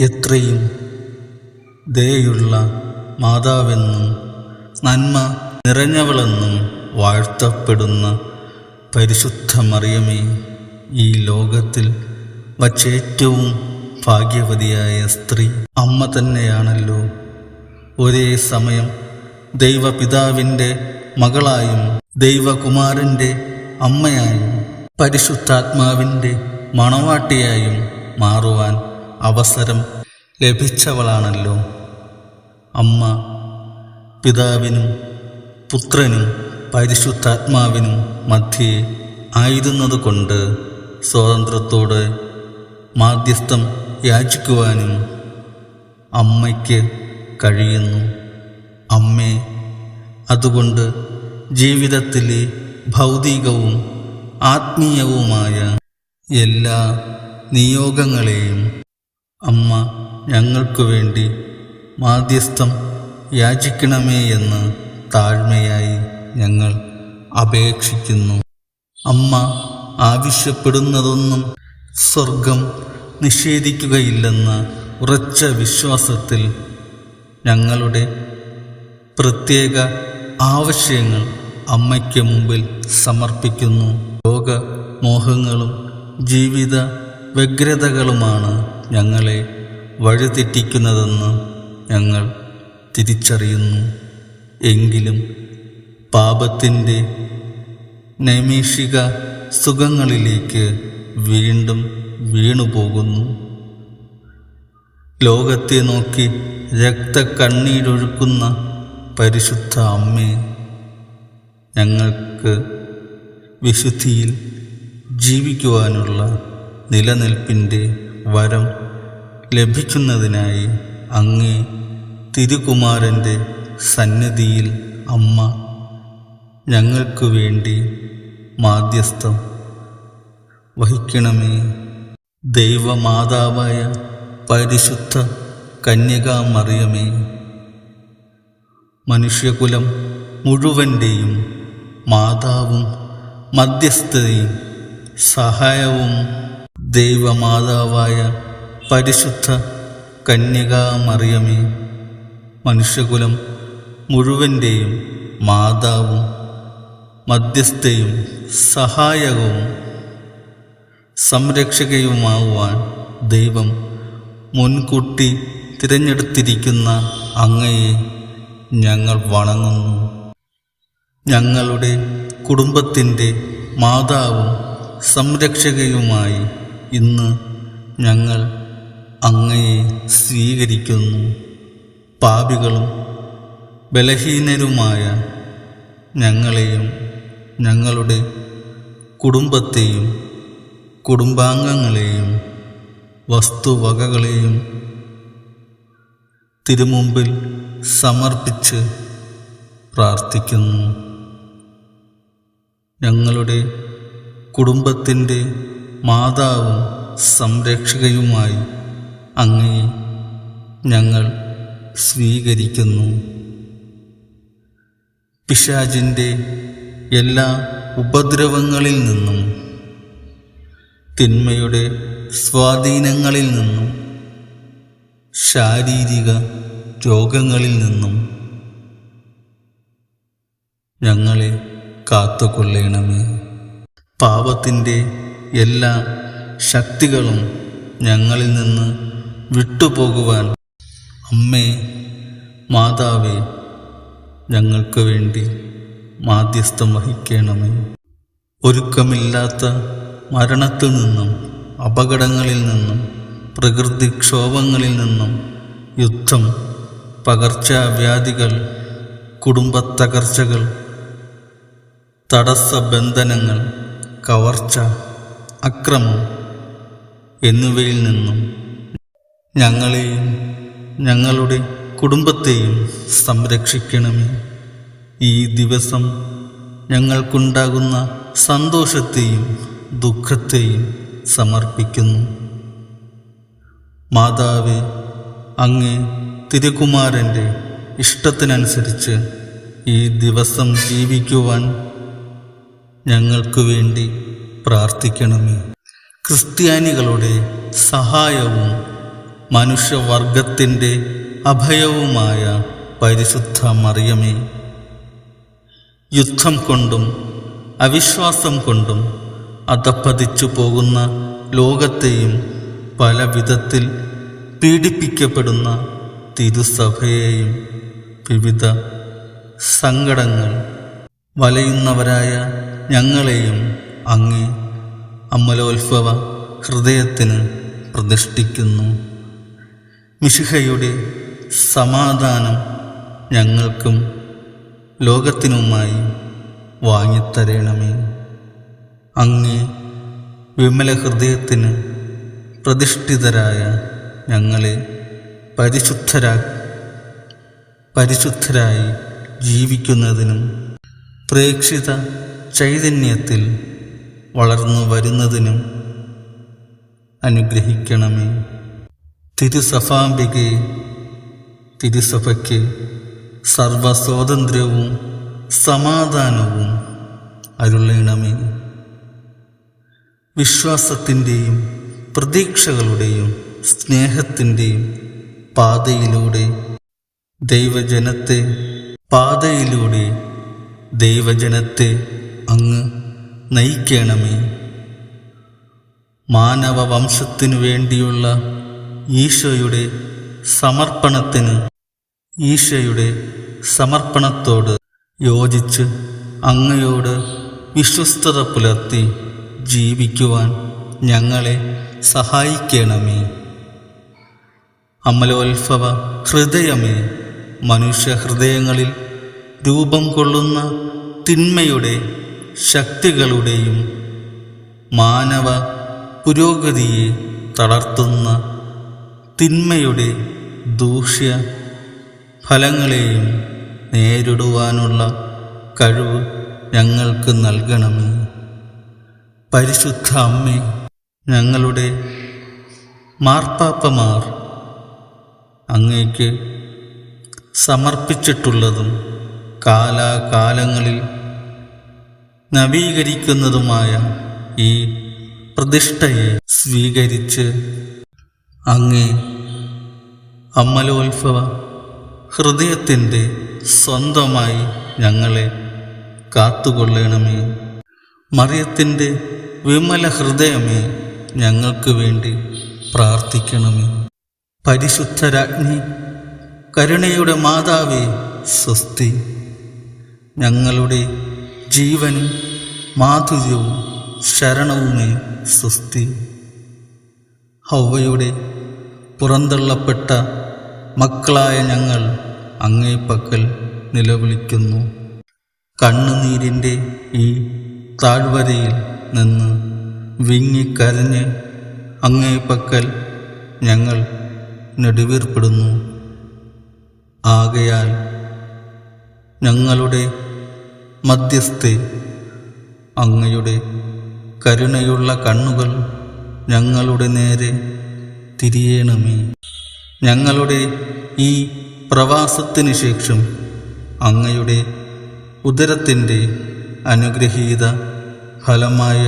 എത്രയും ദയുള്ള മാതാവെന്നും നന്മ നിറഞ്ഞവളെന്നും വാഴ്ത്തപ്പെടുന്ന പരിശുദ്ധ മറിയമേ ഈ ലോകത്തിൽ വച്ചേറ്റവും ഭാഗ്യവതിയായ സ്ത്രീ അമ്മ തന്നെയാണല്ലോ. ഒരേ സമയം ദൈവപിതാവിന്റെ മകളായും ദൈവകുമാരന്റെ അമ്മയായും പരിശുദ്ധാത്മാവിന്റെ മണവാട്ടിയായും മാറുവാൻ അവസരം ലഭിച്ചവളാണല്ലോ. അമ്മ പിതാവിനും പുത്രനും പരിശുദ്ധാത്മാവിനും മധ്യേ ആയിരുന്നതുകൊണ്ട് സ്വാതന്ത്ര്യത്തോടെ മാധ്യസ്ഥം യാചിക്കുവാനും അമ്മയ്ക്ക് കഴിയുന്നു. അമ്മേ അതുകൊണ്ട് ജീവിതത്തിലെ ഭൗതികവും ആത്മീയവുമായ എല്ലാ നിയോഗങ്ങളെയും അമ്മ ഞങ്ങൾക്കു വേണ്ടി മാധ്യസ്ഥം യാചിക്കണമേ എന്ന് താഴ്മയായി ഞങ്ങൾ അപേക്ഷിക്കുന്നു. അമ്മ ആവശ്യപ്പെടുന്നതൊന്നും സ്വർഗം നിഷേധിക്കുകയില്ലെന്ന ഉറച്ച വിശ്വാസത്തിൽ ഞങ്ങളുടെ പ്രത്യേക ആവശ്യങ്ങൾ അമ്മയ്ക്ക് മുമ്പിൽ സമർപ്പിക്കുന്നു. ലോക മോഹങ്ങളും ജീവിത വ്യഗ്രതകളുമാണ് ഞങ്ങളെ വഴിതെറ്റിക്കുന്നതെന്ന് ഞങ്ങൾ തിരിച്ചറിയുന്നു. എങ്കിലും പാപത്തിന്റെ നൈമിഷിക സുഖങ്ങളിലേക്ക് വീണ്ടും വീണുപോകുന്നു. ലോകത്തെ നോക്കി രക്തക്കണ്ണീരൊഴുക്കുന്ന പരിശുദ്ധ അമ്മേ ഞങ്ങൾക്ക് വിശുദ്ധിയിൽ ജീവിക്കുവാനുള്ള നിലനിൽപ്പിന്റെ വരം ലഭിക്കുന്നതിനായി അങ്ങേ തിരുകുമാരന്റെ സന്നിധിയിൽ അമ്മ ഞങ്ങൾക്കു വേണ്ടി മാധ്യസ്ഥം വഹിക്കണമേ. ദൈവമാതാവായ പരിശുദ്ധ കന്യകാമറിയമേ മനുഷ്യകുലം മുഴുവന്റെയും മാതാവും മധ്യസ്ഥതയും സഹായവും ദൈവമാതാവായ പരിശുദ്ധ കന്യകാമറിയമേ മനുഷ്യകുലം മുഴുവന്റെയും മാതാവും മധ്യസ്ഥയും സഹായകവും സംരക്ഷകയുമാവുവാൻ ദൈവം മുൻകൂട്ടി തിരഞ്ഞെടുത്തിരിക്കുന്ന അങ്ങയെ ഞങ്ങൾ വണങ്ങുന്നു. ഞങ്ങളുടെ കുടുംബത്തിന്റെ മാതാവും സംരക്ഷകയുമായി ഇന്ന് ഞങ്ങൾ അങ്ങയെ സ്വീകരിക്കുന്നു. പാപികളും ബലഹീനരുമായ ഞങ്ങളെയും ഞങ്ങളുടെ കുടുംബത്തെയും കുടുംബാംഗങ്ങളെയും വസ്തുവകകളെയും തിരുമുമ്പിൽ സമർപ്പിച്ച് പ്രാർത്ഥിക്കുന്നു. ഞങ്ങളുടെ കുടുംബത്തിന്റെ മാതാവും സംരക്ഷകയുമായി അങ്ങയെ ഞങ്ങൾ സ്വീകരിക്കുന്നു. പിശാജിന്റെ എല്ലാ ഉപദ്രവങ്ങളിൽ നിന്നും തിന്മയുടെ സ്വാധീനങ്ങളിൽ നിന്നും ശാരീരിക രോഗങ്ങളിൽ നിന്നും ഞങ്ങളെ കാത്തുകൊള്ളണമേ. പാപത്തിന്റെ എല്ലാ ശക്തികളും ഞങ്ങളിൽ നിന്ന് വിട്ടുപോകുവാൻ അമ്മേ മാതാവേ ഞങ്ങൾക്ക് വേണ്ടി മാധ്യസ്ഥം വഹിക്കണമേ. ഒരുക്കമില്ലാത്ത മരണത്തിൽ നിന്നും അപകടങ്ങളിൽ നിന്നും പ്രകൃതിക്ഷോഭങ്ങളിൽ നിന്നും യുദ്ധം പകർച്ചവ്യാധികൾ കുടുംബത്തകർച്ചകൾ തടസ്സബന്ധനങ്ങൾ കവർച്ച അക്രമം എന്നിവയിൽ നിന്നും ഞങ്ങളെയും ഞങ്ങളുടെ കുടുംബത്തെയും സംരക്ഷിക്കണമേ. ഈ ദിവസം ഞങ്ങൾക്കുണ്ടാകുന്ന സന്തോഷത്തെയും ദുഃഖത്തെയും സമർപ്പിക്കുന്നു. മാതാവെ അങ്ങ് തിരുകുമാരന്റെ ഇഷ്ടത്തിനനുസരിച്ച് ഈ ദിവസം ജീവിക്കുവാൻ ഞങ്ങൾക്ക് വേണ്ടി പ്രാർത്ഥിക്കണമേ. ക്രിസ്ത്യാനികളുടെ സഹായവും മനുഷ്യവർഗത്തിന്റെ അഭയവുമായ പരിശുദ്ധ മറിയമേ യുദ്ധം കൊണ്ടും അവിശ്വാസം കൊണ്ടും അധപ്പതിച്ചു പോകുന്ന ലോകത്തെയും പല വിധത്തിൽ പീഡിപ്പിക്കപ്പെടുന്ന തിരുസഭയെയും വിവിധ സങ്കടങ്ങൾ വലയുന്നവരായ ഞങ്ങളെയും അങ്ങേ അമലോത്ഭവ ഹൃദയത്തിന് പ്രതിഷ്ഠിക്കുന്നു. മിശിഹയുടെ സമാധാനം ഞങ്ങൾക്കും ലോകത്തിനുമായി വാങ്ങിത്തരണമേ. അങ്ങേ വിമല ഹൃദയത്തിന് പ്രതിഷ്ഠിതരായ ഞങ്ങളെ പരിശുദ്ധരാ പരിശുദ്ധരായി ജീവിക്കുന്നതിനും പ്രേക്ഷിത ചൈതന്യത്തിൽ വളർന്നു വരുന്നതിനും അനുഗ്രഹിക്കണമേ. തിരുസഭാംബികയെ തിരുസഭയ്ക്ക് സർവസ്വാതന്ത്ര്യവും സമാധാനവും അരുളണമേ. വിശ്വാസത്തിന്റെയും പ്രതീക്ഷകളുടെയും സ്നേഹത്തിന്റെയും പാതയിലൂടെ ദൈവജനത്തെ പാതയിലൂടെ ദൈവജനത്തെ അങ്ങ് നയിക്കണമേ. മാനവ വംശത്തിനു വേണ്ടിയുള്ള ഈശോയുടെ സമർപ്പണത്തിന് ഈശോയുടെ സമർപ്പണത്തോട് യോജിച്ച് അങ്ങയോട് വിശ്വസ്തത പുലർത്തി ജീവിക്കുവാൻ ഞങ്ങളെ സഹായിക്കണമേ. അമലോത്ഭവ ഹൃദയമേ മനുഷ്യ ഹൃദയങ്ങളിൽ രൂപം കൊള്ളുന്ന തിന്മയുടെ ശക്തികളുടെയും മാനവ പുരോഗതിയെ തളർത്തുന്ന തിന്മയുടെ ദൂഷ്യ ഫലങ്ങളെയും നേരിടുവാനുള്ള കഴിവ് ഞങ്ങൾക്ക് നൽകണമേ. പരിശുദ്ധ അമ്മേ ഞങ്ങളുടെ മാർപ്പാപ്പമാർ അങ്ങേക്ക് സമർപ്പിച്ചിട്ടുള്ളതും കാലാകാലങ്ങളിൽ നവീകരിക്കുന്നതുമായ ഈ പ്രതിഷ്ഠയെ സ്വീകരിച്ച് അങ്ങേ അമ്മലോത്സവ ഹൃദയത്തിന്റെ സ്വന്തമായി ഞങ്ങളെ കാത്തുകൊള്ളണമേ. മറിയത്തിന്റെ വിമല ഹൃദയമേ ഞങ്ങൾക്ക് വേണ്ടി പ്രാർത്ഥിക്കണമേ. പരിശുദ്ധരാജ്ഞി കരുണയുടെ മാതാവേ സ്വസ്തി. ഞങ്ങളുടെ ജീവനും മാധുര്യവും ശരണവുമേ സ്വസ്തി ഹൗവയുടെ പുറന്തള്ളപ്പെട്ട മക്കളായ ഞങ്ങൾ അങ്ങേപ്പക്കൽ നിലവിളിക്കുന്നു. കണ്ണുനീരിന്റെ ഈ താഴ്വരയിൽ നിന്ന് വിങ്ങിക്കരഞ്ഞ് അങ്ങേപ്പക്കൽ ഞങ്ങൾ നെടുവീർപ്പെടുന്നു. ആകയാൽ ഞങ്ങളുടെ മധ്യസ്ഥെ അങ്ങയുടെ കരുണയുള്ള കണ്ണുകൾ ഞങ്ങളുടെ നേരെ തിരിയണമേ. ഞങ്ങളുടെ ഈ പ്രവാസത്തിന് ശേഷം അങ്ങയുടെ ഉദരത്തിന്റെ അനുഗ്രഹീത ഫലമായ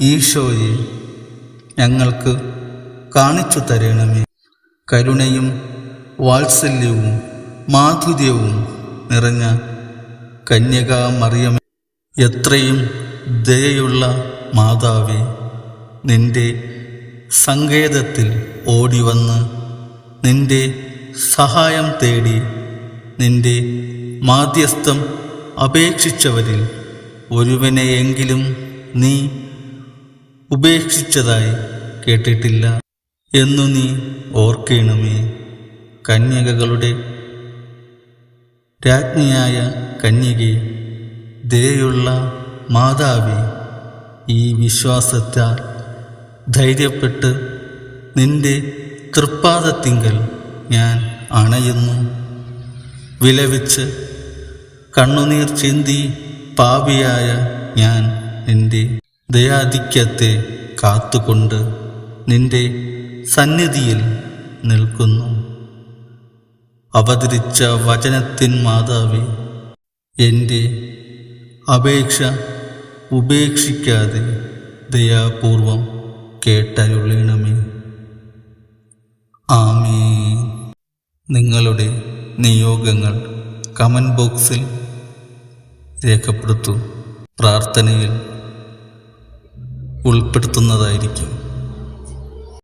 ഈശോയെ ഞങ്ങൾക്ക് കാണിച്ചു തരണമേ. കരുണയും വാത്സല്യവും മാധുര്യവും നിറഞ്ഞ കന്യകാ മറിയമേ എത്രയും ദയയുള്ള മാതാവേ നിന്റെ സങ്കേതത്തിൽ ഓടിവന്ന് നിന്റെ സഹായം തേടി നിന്റെ മാധ്യസ്ഥം അപേക്ഷിച്ചവരിൽ ഒരുവനെയെങ്കിലും നീ ഉപേക്ഷിച്ചതായി കേട്ടിട്ടില്ല എന്നു നീ ഓർക്കണമേ. കന്യകകളുടെ രാജ്ഞിയായ കന്യകെ ദയുള്ള മാതാവേ ഈ വിശ്വാസത്താൽ ധൈര്യപ്പെട്ട് നിന്റെ തൃപ്പാദത്തിങ്കൽ ഞാൻ അണയുന്നു. വിലവിച്ച് കണ്ണുനീർ ചിന്തി പാപിയായ ഞാൻ നിന്റെ ദയാധിക്യത്തെ കാത്തുകൊണ്ട് നിന്റെ സന്നിധിയിൽ നിൽക്കുന്നു. അവതരിച്ച വചനത്തിൻ മാതാവേ എന്റെ അപേക്ഷ ഉപേക്ഷിക്കാതെ ദയാപൂർവം കേട്ടരുളണമേ. ആമീ നിങ്ങളുടെ നിയോഗങ്ങൾ കമന്റ് ബോക്സിൽ രേഖപ്പെടുത്തും. പ്രാർത്ഥനയിൽ ഉൾപ്പെടുത്തുന്നതായിരിക്കും.